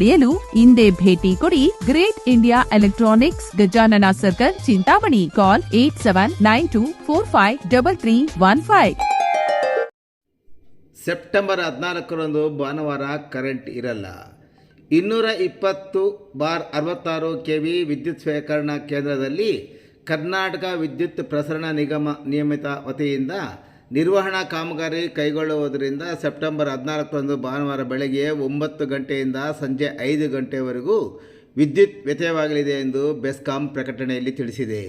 ಪಡೆಯಲು ಇಂದೇ ಭೇಟಿ ಕೊಡಿ great India electronics Gajanana circle, Chintamani. Call eight seven, nine two four five, double three, one five. September ಹದಿನಾಲ್ಕರಂದು ಭಾನುವಾರ ಕರೆಂಟ್ ಇರಲ್ಲ. ಇನ್ನೂರ ಇಪ್ಪತ್ತು ಬಾರ್ ಅರವತ್ತಾರು ಕೆ ವಿ ವಿದ್ಯುತ್ ಸ್ವೀಕರಣಾ ಕೇಂದ್ರದಲ್ಲಿ ಕರ್ನಾಟಕ ವಿದ್ಯುತ್ ಪ್ರಸರಣ ನಿಗಮ ನಿಯಮಿತ ವತಿಯಿಂದ ನಿರ್ವಹಣಾ ಕಾಮಗಾರಿ ಕೈಗೊಳ್ಳುವುದರಿಂದ ಸೆಪ್ಟೆಂಬರ್ ಹದಿನಾಲ್ಕರಂದು ಭಾನುವಾರ ಬೆಳಗ್ಗೆ ಒಂಬತ್ತು ಗಂಟೆಯಿಂದ ಸಂಜೆ ಐದು ಗಂಟೆವರೆಗೂ ವಿದ್ಯುತ್ ವ್ಯತ್ಯಯವಾಗಲಿದೆ ಎಂದು ಬೆಸ್ಕಾಂ ಪ್ರಕಟಣೆಯಲ್ಲಿ ತಿಳಿಸಿದೆ.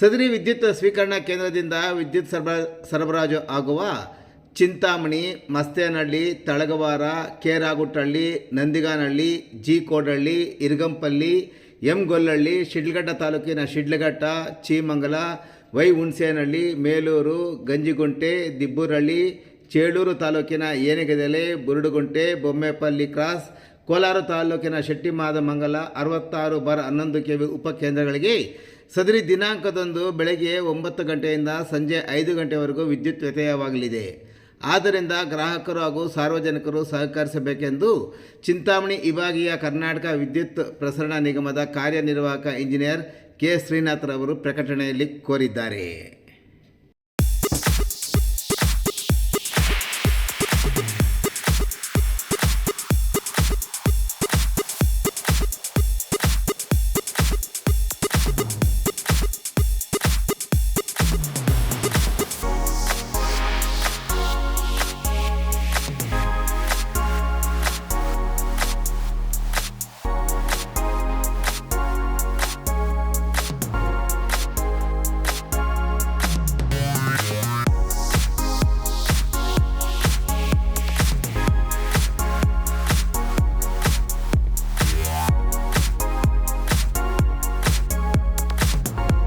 ಸದರಿ ವಿದ್ಯುತ್ ಸ್ವೀಕರಣಾ ಕೇಂದ್ರದಿಂದ ವಿದ್ಯುತ್ ಸರಬರಾ ಸರಬರಾಜು ಆಗುವ ಚಿಂತಾಮಣಿ, ಮಸ್ತೇನಹಳ್ಳಿ, ತಳಗವಾರ, ಕೇರಾಗುಟ್ಟಹಳ್ಳಿ, ನಂದಿಗಾನಹಳ್ಳಿ ಜಿ ಕೋಡಹಳ್ಳಿ ಇರ್ಗಂಪಲ್ಲಿ ಎಂ ಗೊಲ್ಲಹಳ್ಳಿ ಶಿಡ್ಲಘಟ್ಟ ತಾಲೂಕಿನ ಶಿಡ್ಲಘಟ್ಟ, ಚೀಮಂಗಲ ವೈ ಹುಣಸೇನಹಳ್ಳಿ ಮೇಲೂರು, ಗಂಜಿಗುಂಟೆ, ದಿಬ್ಬೂರಹಳ್ಳಿ, ಚೇಳೂರು ತಾಲೂಕಿನ ಏನೆಗೆದೆಲೆ ಬುರುಡುಗುಂಟೆ, ಬೊಮ್ಮೆಪಲ್ಲಿ ಕ್ರಾಸ್, ಕೋಲಾರ ತಾಲೂಕಿನ ಶೆಟ್ಟಿಮಾದಮಂಗಲ, ಅರವತ್ತಾರು ಬಾರ್ ಹನ್ನೊಂದು ಕೆ ವಿ ಉಪಕೇಂದ್ರಗಳಿಗೆ ಸದರಿ ದಿನಾಂಕದಂದು ಬೆಳಗ್ಗೆ ಒಂಬತ್ತು ಗಂಟೆಯಿಂದ ಸಂಜೆ ಐದು ಗಂಟೆವರೆಗೂ ವಿದ್ಯುತ್ ವ್ಯತ್ಯಯವಾಗಲಿದೆ. ಆದ್ದರಿಂದ ಗ್ರಾಹಕರು ಹಾಗೂ ಸಾರ್ವಜನಿಕರು ಸಹಕರಿಸಬೇಕೆಂದು ಚಿಂತಾಮಣಿ ವಿಭಾಗೀಯ ಕರ್ನಾಟಕ ವಿದ್ಯುತ್ ಪ್ರಸರಣ ನಿಗಮದ ಕಾರ್ಯನಿರ್ವಾಹಕ ಇಂಜಿನಿಯರ್ ಕೆ ಶ್ರೀನಾಥ್ರವರು ಪ್ರಕಟಣೆಯಲ್ಲಿ ಕೋರಿದ್ದಾರೆ.